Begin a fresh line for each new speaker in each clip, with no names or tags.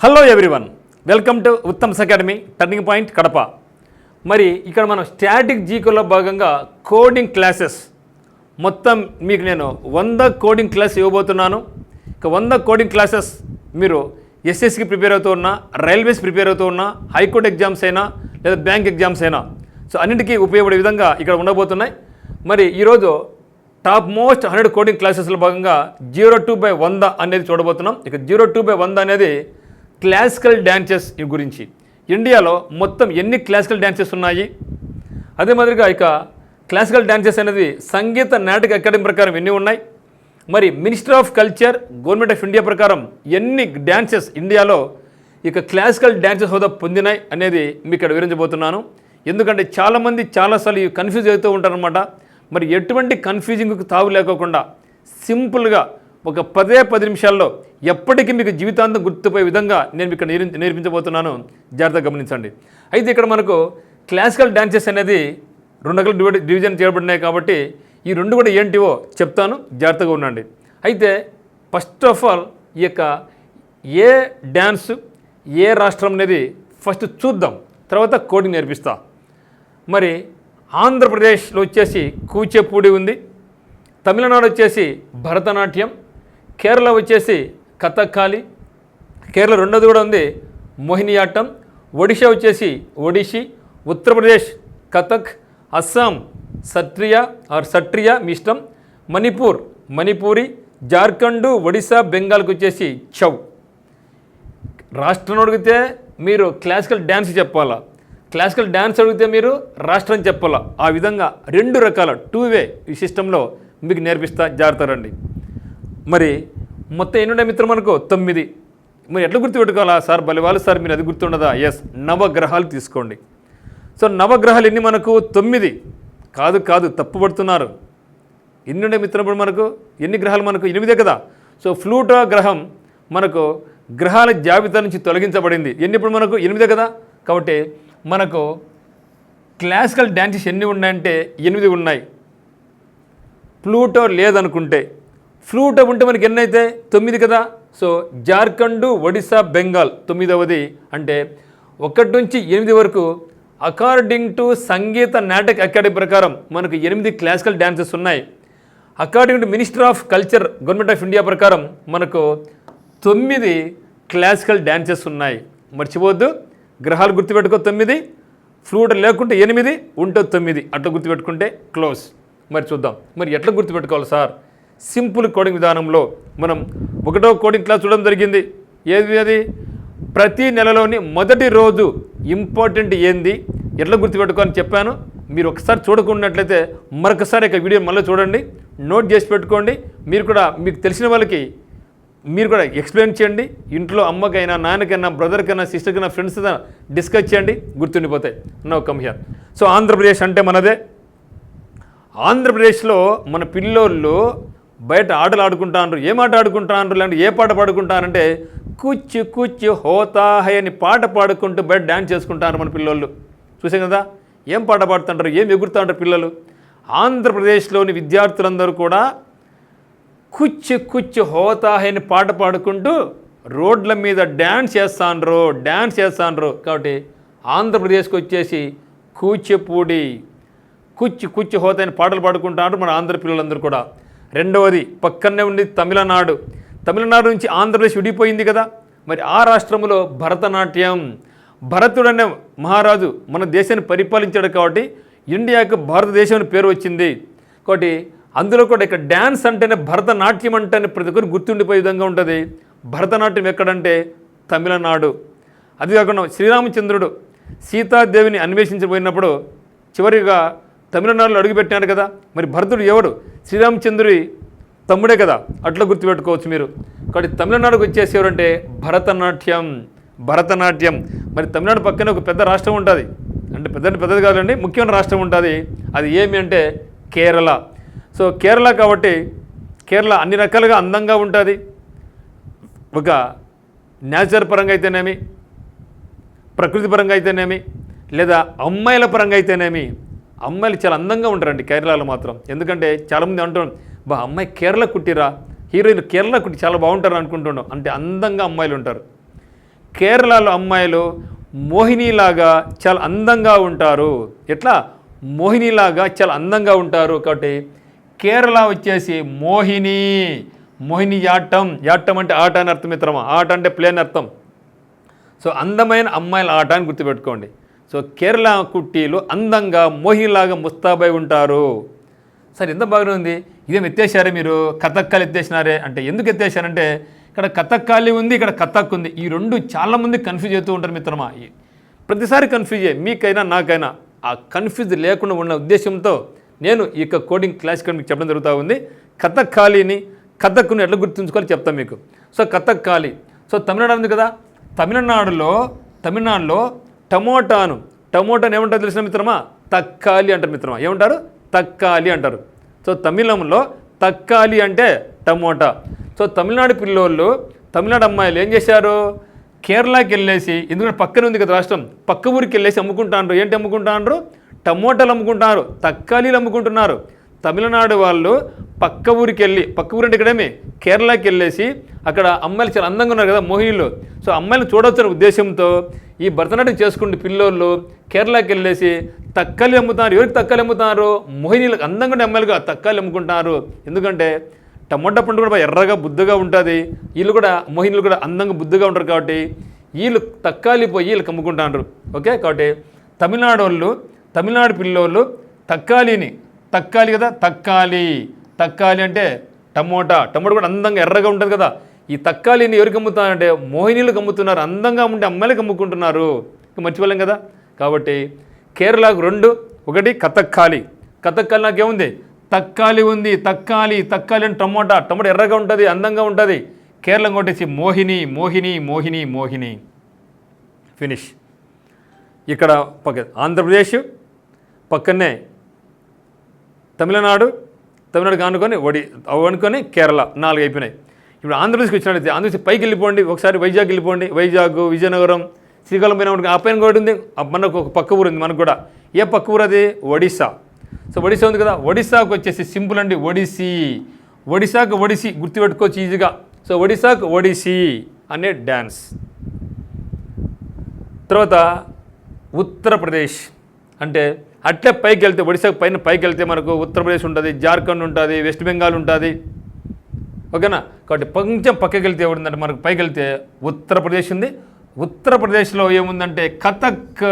Hello everyone welcome to Uttam's academy turning point Kadapa మరి ఇక్కడ మనం స్టాటిక్ జీకోలో భాగంగా కోడింగ్ క్లాసెస్ మొత్తం మీకు నేను వంద కోడింగ్ క్లాస్ ఇవ్వబోతున్నాను. ఇక వంద కోడింగ్ క్లాసెస్ మీరు ఎస్ఎస్కి ప్రిపేర్ అవుతూ ఉన్నా రైల్వేస్ ప్రిపేర్ అవుతూ ఉన్నా హైకోర్టు ఎగ్జామ్స్ అయినా లేదా బ్యాంక్ ఎగ్జామ్స్ అయినా. సో అన్నిటికీ ఉపయోగపడే విధంగా ఇక్కడ ఉండబోతున్నాయి. మరి ఈరోజు టాప్ మోస్ట్ హండ్రెడ్ కోడింగ్ క్లాసెస్లో భాగంగా జీరో టూ బై వంద అనేది చూడబోతున్నాం. ఇక జీరో టూ బై వంద అనేది క్లాసికల్ డ్యాన్సెస్ గురించి. ఇండియాలో మొత్తం ఎన్ని క్లాసికల్ డ్యాన్సెస్ ఉన్నాయి? అదే మాదిరిగా ఇక క్లాసికల్ డ్యాన్సెస్ అనేది సంగీత నాటక అకాడమీ ప్రకారం ఎన్ని ఉన్నాయి? మరి minister of culture government of India ప్రకారం ఎన్ని డ్యాన్సెస్ ఇండియాలో ఇక క్లాసికల్ డ్యాన్సెస్ హోదా పొందినాయి అనేది మీకు ఇక్కడ వివరించబోతున్నాను. ఎందుకంటే చాలామంది చాలాసార్లు ఇవి కన్ఫ్యూజ్ అవుతూ ఉంటారనమాట మరి ఎటువంటి కన్ఫ్యూజింగ్కి తావు లేకోకుండా సింపుల్గా ఒక పదే పది నిమిషాల్లో ఎప్పటికీ మీకు జీవితాంతం గుర్తుపోయే విధంగా నేను ఇక్కడ నేర్పి నేర్పించబోతున్నాను. జాగ్రత్తగా గమనించండి. అయితే ఇక్కడ మనకు క్లాసికల్ డ్యాన్సెస్ అనేది రెండు రకాల డివిజన్ చేయబడినాయి కాబట్టి ఈ రెండు కూడా ఏంటివో చెప్తాను. జాగ్రత్తగా ఉండండి. అయితే ఫస్ట్ ఆఫ్ ఆల్ ఈ యొక్క ఏ డ్యాన్స్ ఏ రాష్ట్రం అనేది ఫస్ట్ చూద్దాం. తర్వాత కోడింగ్ నేర్పిస్తా. మరి ఆంధ్రప్రదేశ్లో వచ్చేసి కూచిపూడి ఉంది. తమిళనాడు వచ్చేసి భరతనాట్యం. కేరళ వచ్చేసి కథక్కాలి కేరళ రెండోది కూడా ఉంది మోహినియాట్టం. ఒడిషా వచ్చేసి ఒడిషి ఉత్తరప్రదేశ్ కథక్. అస్సాం సత్రియా ఆర్ సట్రియా మీ ఇష్టం మణిపూర్ మణిపూరి. జార్ఖండ్ ఒడిశా బెంగాల్కి వచ్చేసి చౌ. రాష్ట్రం అడిగితే మీరు క్లాసికల్ డ్యాన్స్ చెప్పాలా? క్లాసికల్ డ్యాన్స్ అడిగితే మీరు రాష్ట్రం చెప్పాలా? ఆ విధంగా రెండు రకాల టూ వే ఈ సిస్టంలో మీకు నేర్పిస్తా జాగ్రత్త రండి. మరి మొత్తం ఎన్ని ఉన్నాయి మిత్రం మనకు? తొమ్మిది. మరి ఎట్లా గుర్తుపెట్టుకోవాలా? సార్ బలివాళ్ళు సార్ మీరు అది గుర్తుండదా? ఎస్ నవగ్రహాలు తీసుకోండి. సో నవగ్రహాలు ఎన్ని మనకు? తొమ్మిది. కాదు కాదు తప్పుపడుతున్నారు. ఎన్ని ఉండే మిత్రం ఇప్పుడు మనకు? ఎన్ని గ్రహాలు మనకు? ఎనిమిదే కదా. సో ఫ్లూటో గ్రహం మనకు గ్రహాల జాబితా నుంచి తొలగించబడింది. ఎన్ని ఇప్పుడు మనకు? ఎనిమిదే కదా. కాబట్టి మనకు క్లాసికల్ డ్యాన్సెస్ ఎన్ని ఉన్నాయంటే ఎనిమిది ఉన్నాయి. ప్లూటో లేదనుకుంటే ఫ్లూట ఉంటే మనకి ఎన్ని అయితే తొమ్మిది కదా? సో జార్ఖండ్ ఒడిశా బెంగాల్ తొమ్మిదవది అంటే ఒకటి నుంచి ఎనిమిది వరకు according to Sangeet Natak academy ప్రకారం మనకు ఎనిమిది క్లాసికల్ డ్యాన్సెస్ ఉన్నాయి. According to minister of culture government of India ప్రకారం మనకు తొమ్మిది క్లాసికల్ డ్యాన్సెస్ ఉన్నాయి. మర్చిపోవద్దు. గ్రహాలు గుర్తుపెట్టుకో తొమ్మిది ఫ్లూట్ లేకుంటే ఎనిమిది ఉంటే తొమ్మిది. అట్లా గుర్తుపెట్టుకుంటే క్లోజ్ మరి చూద్దాం. మరి ఎట్లా గుర్తుపెట్టుకోవాలి సార్? సింపుల్ కోడింగ్ విధానంలో మనం ఒకటో కోడింగ్ క్లాస్ చూడడం జరిగింది. ఏది అది? ప్రతి నెలలోని మొదటి రోజు ఇంపార్టెంట్ ఏంది? ఎట్లా గుర్తుపెట్టుకోవాలని చెప్పాను. మీరు ఒకసారి చూడకున్నట్లయితే మరొకసారి ఇక వీడియో మళ్ళీ చూడండి. నోట్ చేసి పెట్టుకోండి. మీరు కూడా మీకు తెలిసిన వాళ్ళకి మీరు కూడా ఎక్స్ప్లెయిన్ చేయండి. ఇంట్లో అమ్మకైనా నాన్నకైనా బ్రదర్కైనా సిస్టర్కైనా ఫ్రెండ్స్ డిస్కస్ చేయండి. గుర్తుండిపోతాయి. No come here. So Andhra Pradesh అంటే మనదే. ఆంధ్రప్రదేశ్లో మన పిల్లోళ్ళు బయట ఆటలు ఆడుకుంటాను ఏ మాట ఆడుకుంటాను లేదంటే ఏ పాట పాడుకుంటానంటే కుచ్చు కుచ్చు హోతాహై అని పాట పాడుకుంటూ బయట డ్యాన్స్ చేసుకుంటారు మన పిల్లలు చూసాం కదా? ఏం పాట పాడుతుంటారు ఏం ఎగురుతుంటారు పిల్లలు? ఆంధ్రప్రదేశ్లోని విద్యార్థులందరూ కూడా కుచ్చు కుచ్చు హోతాహని అని పాట పాడుకుంటూ రోడ్ల మీద డ్యాన్స్ చేస్తాండ్రు డ్యాన్స్ చేస్తాండ్రు కాబట్టి ఆంధ్రప్రదేశ్కి వచ్చేసి కూచిపూడి కుచ్చి కుచ్చి హోతైన పాటలు పాడుకుంటారు మన ఆంధ్ర పిల్లలందరూ కూడా. రెండవది పక్కనే ఉంది తమిళనాడు. తమిళనాడు నుంచి ఆంధ్రప్రదేశ్ విడిపోయింది కదా. మరి ఆ రాష్ట్రంలో భరతనాట్యం. భరతుడు అనే మహారాజు మన దేశాన్ని పరిపాలించాడు కాబట్టి ఇండియాకు భారతదేశం అని పేరు వచ్చింది. కాబట్టి అందులో కూడా ఇక్కడ డ్యాన్స్ అంటేనే భరతనాట్యం అంటేనే ప్రతి ఒక్కరు గుర్తుండిపోయే విధంగా ఉంటుంది. భరతనాట్యం ఎక్కడంటే తమిళనాడు. అది కాకుండా శ్రీరామచంద్రుడు సీతాదేవిని అన్వేషించబోయినప్పుడు చివరిగా తమిళనాడులో అడుగుపెట్టినాడు కదా. మరి భరతుడు ఎవడు? శ్రీరామచంద్రుడి తమ్ముడే కదా అట్లా గుర్తుపెట్టుకోవచ్చు మీరు. కాబట్టి తమిళనాడుకు వచ్చేసేవారంటే భరతనాట్యం భరతనాట్యం. మరి తమిళనాడు పక్కనే ఒక పెద్ద రాష్ట్రం ఉంటుంది. అంటే పెద్ద పెద్దది కాదండి ముఖ్యమైన రాష్ట్రం ఉంటుంది. అది ఏమి అంటే కేరళ. సో కేరళ కాబట్టి కేరళ అన్ని రకాలుగా అందంగా ఉంటుంది. ఒక నేచర్ పరంగా అయితేనేమి ప్రకృతి పరంగా అయితేనేమి లేదా అమ్మాయిల పరంగా అయితేనేమి అమ్మాయిలు చాలా అందంగా ఉంటారండి కేరళలో మాత్రం. ఎందుకంటే చాలామంది అంటున్నారు బా అమ్మాయి కేరళ కుట్టిరా? హీరోయిన్ కేరళ కుట్టి చాలా బాగుంటారు అనుకుంటున్నాం అంటే అందంగా అమ్మాయిలు ఉంటారు. కేరళలో అమ్మాయిలు మోహినిలాగా చాలా అందంగా ఉంటారు. ఎట్లా? మోహినిలాగా చాలా అందంగా ఉంటారు. కాబట్టి కేరళ వచ్చేసి మోహిని. మోహిని యాటం. యాటం అంటే ఆట అని అర్థం మిత్రమా? ఆట అంటే ప్లేన్ అర్థం. సో అందమైన అమ్మాయిల ఆట అని గుర్తుపెట్టుకోండి. సో కేరళ కుట్టీలు అందంగా మోహిలాగా ముస్తాబై ఉంటారు. సరే ఎంత బాగానే ఉంది ఇదేం ఎత్తేసారే మీరు? కథక్కాలు ఎత్తేసినారే. అంటే ఎందుకు ఎత్తేసారంటే ఇక్కడ కథక్కాలి ఉంది ఇక్కడ కథక్ ఉంది. ఈ రెండు చాలామంది కన్ఫ్యూజ్ అవుతూ ఉంటారు మిత్రమా. ఈ- ప్రతిసారి కన్ఫ్యూజ్ అయ్యే మీకైనా నాకైనా ఆ కన్ఫ్యూజ్ లేకుండా ఉన్న ఉద్దేశంతో నేను ఈ యొక్క కోడింగ్ క్లాస్ ఇక్కడ మీకు చెప్పడం జరుగుతూ ఉంది. కథక్కాలిని కథక్కుని ఎట్లా గుర్తుంచుకోవాలి చెప్తాను మీకు. సో కథక్కాలి. సో తమిళనాడు ఉంది కదా. తమిళనాడులో తమిళనాడులో టమోటాను. టమోటాను ఏమంటారు తెలిసిన మిత్రమా? తక్కాలి అంటారు మిత్రమా. ఏమంటారు? తక్కాలి అంటారు. సో తమిళంలో తక్కాలి అంటే టమోటా. సో తమిళనాడు పిల్లోళ్ళు తమిళనాడు అమ్మాయిలు ఏం చేశారు? కేరళకి వెళ్ళేసి ఎందుకంటే పక్కన ఉంది కదా రాష్ట్రం పక్క ఊరికి వెళ్ళేసి అమ్ముకుంటాండ్రు. ఏంటి అమ్ముకుంటాండ్రు? టమోటాలు అమ్ముకుంటున్నారు తక్కాలీలు అమ్ముకుంటున్నారు. తమిళనాడు వాళ్ళు పక్క ఊరికి వెళ్ళి పక్క ఊరు అంటే ఇక్కడేమి కేరళకి వెళ్ళేసి అక్కడ అమ్మాయిలు చాలా అందంగా ఉన్నారు కదా మోహిళ్ళు సో అమ్మాయిలు చూడవచ్చనే ఉద్దేశంతో ఈ భరతనాట్యం చేసుకుంటే పిల్లోళ్ళు కేరళకి వెళ్ళేసి తక్కలు అమ్ముతున్నారు ఎవరికి తక్కలు అమ్ముతున్నారు మోహినీలకు అందంగా ఉండే అమ్మాయిలుగా అమ్ముకుంటారు. అమ్ముకుంటున్నారు ఎందుకంటే టమోటా పండు కూడా ఎర్రగా బుద్ధగా ఉంటుంది. వీళ్ళు కూడా మోహినీలు కూడా అందంగా బుద్ధగా ఉంటారు కాబట్టి వీళ్ళు తక్కాలి పోయి వీళ్ళకి అమ్ముకుంటారు. ఓకే? కాబట్టి తమిళనాడు వాళ్ళు తమిళనాడు పిల్లోళ్ళు తక్కాలిని తక్కాలి కదా? తక్కాలి. తక్కాలి అంటే టమోటా. టమోటా కూడా అందంగా ఎర్రగా ఉంటుంది కదా? ఈ తక్కాలిని ఎవరికి అమ్ముతున్నారంటే మోహినీలకు అమ్ముతున్నారు అందంగా ఉండే అమ్మాయిలకు అమ్ముకుంటున్నారు మర్చిపోలేం కదా? కాబట్టి కేరళకు రెండు ఒకటి కథక్కాలి. కథక్కాలి నాకేముంది? తక్కాలి ఉంది తక్కాలి తక్కాలి అని టమోటా టమోటా ఎర్రగా ఉంటుంది అందంగా ఉంటుంది. కేరళం కొట్టేసి మోహిని మోహిని మోహిని మోహిని. ఫినిష్ ఇక్కడ పక్క ఆంధ్రప్రదేశ్ పక్కనే తమిళనాడు తమిళనాడు కానుకొని ఒడి అనుకొని కేరళ నాలుగు అయిపోయినాయి ఇప్పుడు ఆంధ్రప్రదేశ్కి వచ్చినట్లయితే ఆంధ్రప్రదేశ్ పైకి వెళ్ళిపోండి ఒకసారి వైజాగ్ వెళ్ళిపోండి. వైజాగ్ విజయనగరం శ్రీకాకుళం పైన ఉంటుంది ఆ పైన కూడా ఉంది. మనకు ఒక పక్క ఊరు ఉంది మనకు కూడా. ఏ పక్క ఊరు అది? ఒడిస్సా. సో ఒడిస్సా ఉంది కదా ఒడిస్సాకు వచ్చేసి సింపుల్ అండి ఒడిస్సీ. ఒడిశాకు ఒడిసి గుర్తుపెట్టుకోవచ్చు ఈజీగా. సో ఒడిశాకు ఒడిసి అనే డ్యాన్స్. తర్వాత ఉత్తరప్రదేశ్. అంటే అట్లే పైకి వెళ్తే ఒడిశాకు పైన పైకి వెళ్తే మనకు ఉత్తరప్రదేశ్ ఉంటుంది జార్ఖండ్ ఉంటుంది వెస్ట్ బెంగాల్ ఉంటుంది. ఓకేనా? కాబట్టి కొంచెం పక్కకి వెళ్తే ఏముందంటే మనకు పైకి వెళ్తే ఉత్తరప్రదేశ్ ఉంది. ఉత్తరప్రదేశ్లో ఏముందంటే కథక్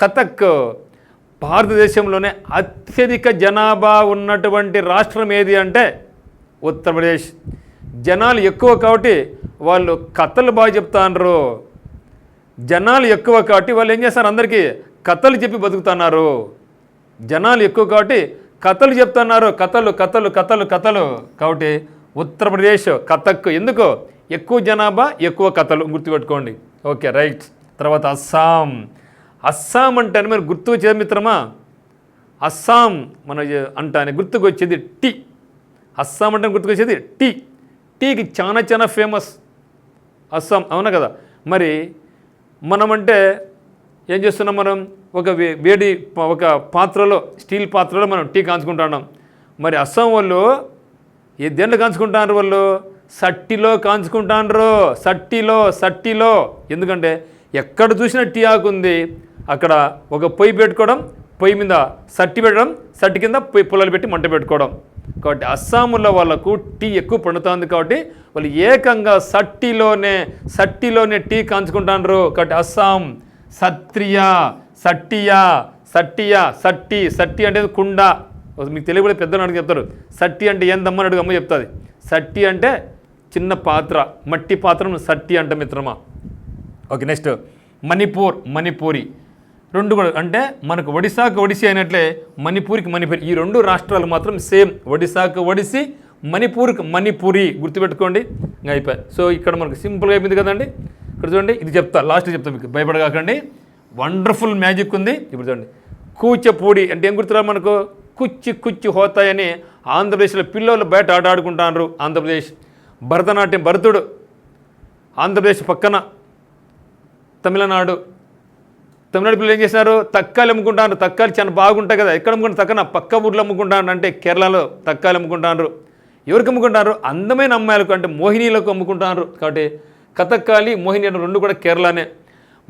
కథక్ భారతదేశంలోనే అత్యధిక జనాభా ఉన్నటువంటి రాష్ట్రం ఏది అంటే ఉత్తరప్రదేశ్. జనాలు ఎక్కువ కాబట్టి వాళ్ళు కథలు బాగా చెప్తాండ్రు. జనాలు ఎక్కువ కాబట్టి వాళ్ళు ఏం చేస్తారు? అందరికీ కథలు చెప్పి బతుకుతున్నారు. జనాలు ఎక్కువ కాబట్టి కథలు చెప్తున్నారు. కథలు కథలు కథలు కథలు కాబట్టి ఉత్తరప్రదేశ్ కథక్. ఎందుకు? ఎక్కువ జనాభా ఎక్కువ కథలు. గుర్తుపెట్టుకోండి. Okay right. తర్వాత అస్సాం. అస్సాం అంటే మీరు గుర్తు వచ్చేది మిత్రమా? అస్సాం మన అంటానే గుర్తుకు వచ్చేది టీ. అస్సాం అంటే గుర్తుకొచ్చేది టీ. టీకి చాలా చాలా ఫేమస్. అస్సాం అవునా కదా? మరి మనమంటే ఏం చేస్తున్నాం మనం? ఒక వే- వేడి ప- ఒక పాత్రలో స్టీల్ పాత్రలో మనం టీ కాంచుకుంటున్నాం మరి అస్సాం వాళ్ళు ఏ దేంట్లో కాంచుకుంటారు వాళ్ళు? సట్టిలో కాంచుకుంటాండ్రు సట్టిలో సట్టిలో. ఎందుకంటే ఎక్కడ చూసినా టీ ఆకు ఉంది. అక్కడ ఒక పొయ్యి పెట్టుకోవడం పొయ్యి మీద సట్టి పెట్టడం సట్టి కింద పొయ్యి పొలాలు పెట్టి మంట పెట్టుకోవడం. కాబట్టి అస్సాములో వాళ్ళకు టీ ఎక్కువ పండుతుంది కాబట్టి వాళ్ళు ఏకంగా సట్టిలోనే సట్టిలోనే టీ కాంచుకుంటాండ్రు కాబట్టి అస్సాం సత్రియ సట్టియా సట్టియా సట్టి సట్టి అంటే కుండ. మీకు తెలియ కూడా పెద్దలు అడిగి చెప్తారు. సట్టి అంటే ఏందమ్మని అడుగు అమ్మ చెప్తుంది. సట్టి అంటే చిన్న పాత్ర మట్టి పాత్రను సట్టి అంట మిత్రమా? Okay next. మణిపూర్ మణిపూరి. రెండు కూడా అంటే మనకు ఒడిశాకు ఒడిసి అయినట్లే మణిపూర్కి మణిపూరి. ఈ రెండు రాష్ట్రాలు మాత్రం సేమ్. ఒడిశాకు ఒడిసి మణిపూర్కి మణిపూరి. గుర్తుపెట్టుకోండి. అయిపోయి. సో ఇక్కడ మనకు సింపుల్గా అయిపోయింది కదండి. ఇక్కడ చూడండి ఇది చెప్తా. లాస్ట్ చెప్తా మీకు. భయపడగాకండి. వండర్ఫుల్ మ్యాజిక్ ఉంది. ఇప్పుడు చూడండి. కూచపూడి అంటే ఏం గుర్తురా మనకు? కుచ్చి కుచ్చి హోతాయని ఆంధ్రప్రదేశ్లో పిల్లలు బయట ఆట ఆంధ్రప్రదేశ్ భరతనాట్యం భరతుడు ఆంధ్రప్రదేశ్ పక్కన తమిళనాడు. తమిళనాడు పిల్లలు ఏం చేసినారు? తక్కాలు అమ్ముకుంటారు తక్కాలు చాలా బాగుంటాయి కదా. ఎక్కడ అమ్ముకుంటారు? తక్కన పక్క ఊర్లో అమ్ముకుంటాను అంటే కేరళలో తక్కాలు అమ్ముకుంటారు ఎవరికి అమ్ముకుంటారు అందమైన అమ్మాయిలకు అంటే మోహినీలకు అమ్ముకుంటారు కాబట్టి కథక్కాలి మోహిని అట్టం రెండు కూడా కేరళనే.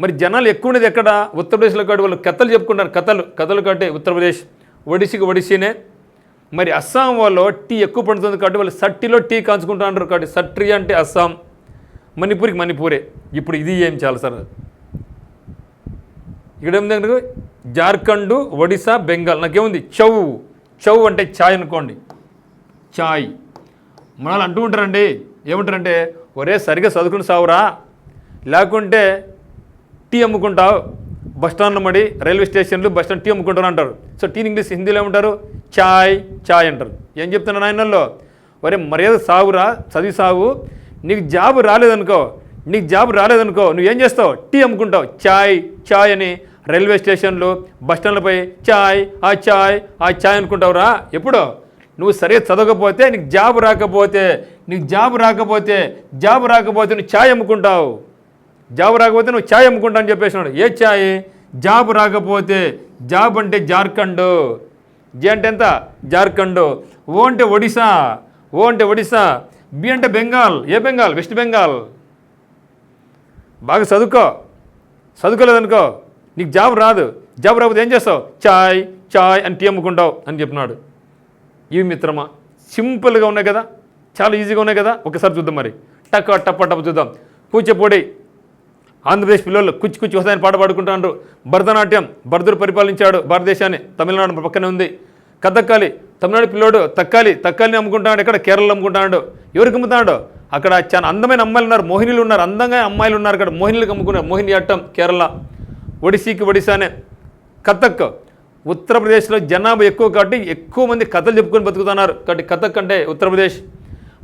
మరి జనాలు ఎక్కువ ఉండేది ఎక్కడ? ఉత్తరప్రదేశ్లో కాదు వాళ్ళు కథలు చెప్పుకుంటారు. కథలు. కథలు కంటే ఉత్తరప్రదేశ్. ఒడిసికి ఒడిశీనే మరి అస్సాం వాళ్ళు టీ ఎక్కువ పండుతుంది కాబట్టి వాళ్ళు సట్టిలో టీ కాంచుకుంటా అంటారు కాబట్టి సట్రి అంటే అస్సాం. మణిపూర్కి మణిపూరే. ఇప్పుడు ఇది ఏం చాలా సార్? ఇక్కడ ఏముంది జార్ఖండ్ ఒడిశా బెంగాల్. నాకేముంది? చౌ. చౌ అంటే ఛాయ్ అనుకోండి. ఛాయ్ మనల్ని అంటూ ఉంటారండి. ఏమంటారంటే ఒరే సరిగ్గా చదువుకుని సావురా. లేకుంటే టీ అమ్ముకుంటావు. బస్ స్టాండ్లో మడి రైల్వే స్టేషన్లు బస్ స్టాండ్ టీ అమ్ముకుంటారు అంటారు. సో టీ ఇంగ్లీష్ హిందీలో ఏమంటారు? చాయ్ చాయ్ అంటారు. ఏం చెప్తున్నారు ఆయనల్లో ఒరే మర్యాద సావురా చదివి సావు. నీకు జాబ్ రాలేదనుకో నీకు జాబ్ రాలేదనుకో నువ్వేం చేస్తావు? టీ అమ్ముకుంటావు. చాయ్ చాయ్ అని రైల్వే స్టేషన్లు బస్ స్టాండ్లపై చాయ్ ఆ చాయ్ ఆ చాయ్ అనుకుంటావురా? ఎప్పుడో? నువ్వు సరిగ్గా చదవకపోతే నీకు జాబ్ రాకపోతే నీకు జాబ్ రాకపోతే జాబ్ రాకపోతే నువ్వు చాయ్ అమ్ముకుంటావు. జాబ్ రాకపోతే నువ్వు ఛాయ్ అమ్ముకుంటా అని చెప్పేసినాడు. ఏ ఛాయ్? జాబ్ రాకపోతే జాబ్ అంటే జార్ఖండ్. జే అంటే ఎంత? జార్ఖండ్. ఓ అంటే ఒడిశా. ఓ అంటే ఒడిశా. బి అంటే బెంగాల్. ఏ బెంగాల్? వెస్ట్ బెంగాల్. బాగా చదువుకో. చదువుకోలేదనుకో. నీకు జాబ్ రాదు. జాబ్ రాకపోతే ఏం చేస్తావు? చాయ్ చాయ్ అని టీ అమ్ముకుంటావు అని చెప్పినాడు. ఇవి మిత్రమా? సింపుల్గా ఉన్నాయి కదా. చాలా ఈజీగా ఉన్నాయి కదా. ఒకసారి చూద్దాం మరి. టక్క టప్ప టప్ప చూద్దాం. కూచిపూడి ఆంధ్రప్రదేశ్ పిల్లలు కుచ్చి కుచ్చి వస్తాయని పాట పాడుకుంటున్నారు భరతనాట్యం భరతుడు పరిపాలించాడు భారతదేశాన్ని. తమిళనాడు పక్కనే ఉంది. కథక్కాలి తమిళనాడు పిల్లోడు తక్కాలి తక్కాలిని అమ్ముకుంటాడు ఇక్కడ కేరళలో అమ్ముకుంటాడు ఎవరికి అమ్ముతున్నాడు అక్కడ చాలా అందమైన అమ్మాయిలు ఉన్నారు మోహినీలు ఉన్నారు అందంగా అమ్మాయిలు ఉన్నారు అక్కడ మోహినీలకు అమ్ముకున్నారు మోహిని అట్టం కేరళ. ఒడిశీకి ఒడిశానే కథక్ ఉత్తరప్రదేశ్లో జనాభా ఎక్కువ కాబట్టి ఎక్కువ మంది కథలు చెప్పుకొని బతుకుతున్నారు. కాబట్టి కథక్ అంటే ఉత్తరప్రదేశ్.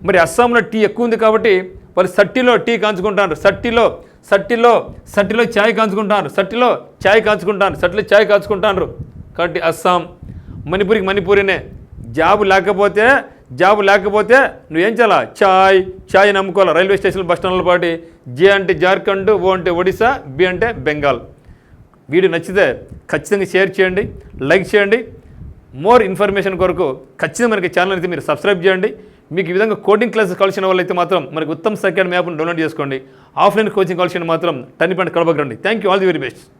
మరి అస్సాంలో టీ ఎక్కువ ఉంది కాబట్టి వాళ్ళు సట్టిలో టీ కాంచుకుంటున్నారు సట్టిలో సట్టిలో సట్టిలో ఛాయ్ కాంచుకుంటారు సట్టిలో ఛాయ్ కాంచుకుంటారు సట్టిలో ఛాయ్ కాంచుకుంటారు కాబట్టి అస్సాం మణిపూరికి మణిపూరినే. జాబు లేకపోతే జాబు లేకపోతే నువ్వేం చేయాలా? ఛాయ్ ఛాయ్ నమ్ముకోవాలి? రైల్వే స్టేషన్ బస్ స్టాండ్లో పాటి. జే అంటే జార్ఖండ్ ఓ అంటే ఒడిశా బి అంటే బెంగాల్. వీడియో నచ్చితే ఖచ్చితంగా షేర్ చేయండి లైక్ చేయండి. మోర్ ఇన్ఫర్మేషన్ కొరకు ఖచ్చితంగా మనకి ఛానల్ అయితే మీరు సబ్స్క్రైబ్ చేయండి. మీకు ఈ విధంగా కోడింగ్ క్లాసెస్ కావాల్సిన వాళ్ళైతే మాత్రం మనకి ఉత్తమ్ అకాడమీ యాప్ను డౌన్లోడ్ చేసుకోండి. ఆఫ్లైన్ కోచింగ్ కావాల్సిన మాత్రం turning point కడపకండి thank you all the very best